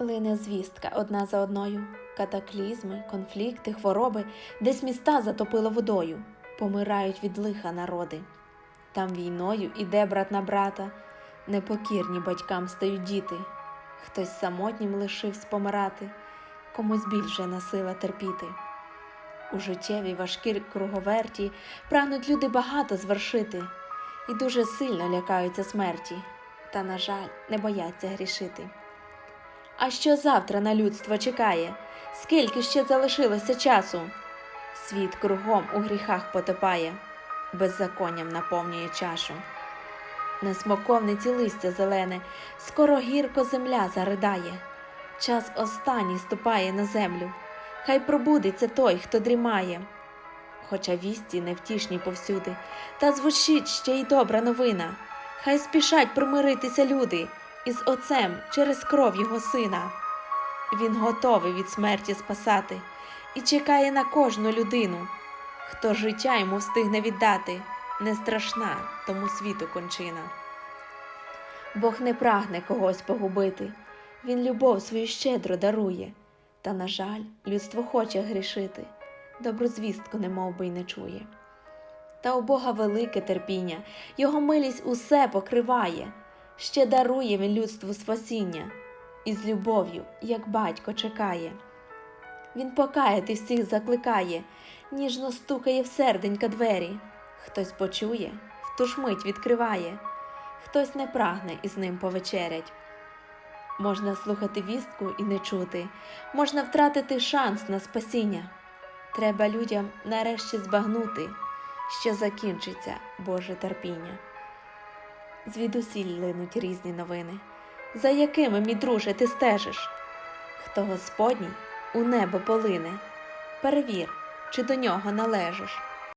Лине звістка одна за одною. Катаклізми, конфлікти, хвороби, десь міста затопило водою, помирають від лиха народи. Там війною іде брат на брата, непокірні батькам стають діти. Хтось самотнім лишився помирати, комусь більше насила терпіти. У життєвій важкій круговерті прагнуть люди багато звершити і дуже сильно лякаються смерті, та, на жаль, не бояться грішити. А що завтра на людство чекає? Скільки ще залишилося часу? Світ кругом у гріхах потопає, беззаконням наповнює чашу. На смоковниці листя зелене, скоро гірко земля заридає. Час останній ступає на землю. Хай пробудеться той, хто дрімає. Хоча вісті невтішні повсюди, та звучить ще й добра новина. Хай спішать примиритися люди із отцем через кров його сина. Він готовий від смерті спасати і чекає на кожну людину. Хто життя йому встигне віддати, не страшна тому світу кончина. Бог не прагне когось погубити, Він любов свою щедро дарує, та, на жаль, людство хоче грішити, добру звістку немов би й не чує. Та у Бога велике терпіння, Його милість усе покриває, ще дарує він людству спасіння, і з любов'ю, як батько, чекає. Він покаяти всіх закликає, ніжно стукає в серденька двері. Хтось почує, в ту ж мить відкриває, хтось не прагне із ним повечерять. Можна слухати вістку і не чути, можна втратити шанс на спасіння. Треба людям нарешті збагнути, що закінчиться Боже терпіння. Звідусіль линуть різні новини, за якими, мій друже, ти стежиш. Хто Господній у небо полине, перевір, чи до нього належиш.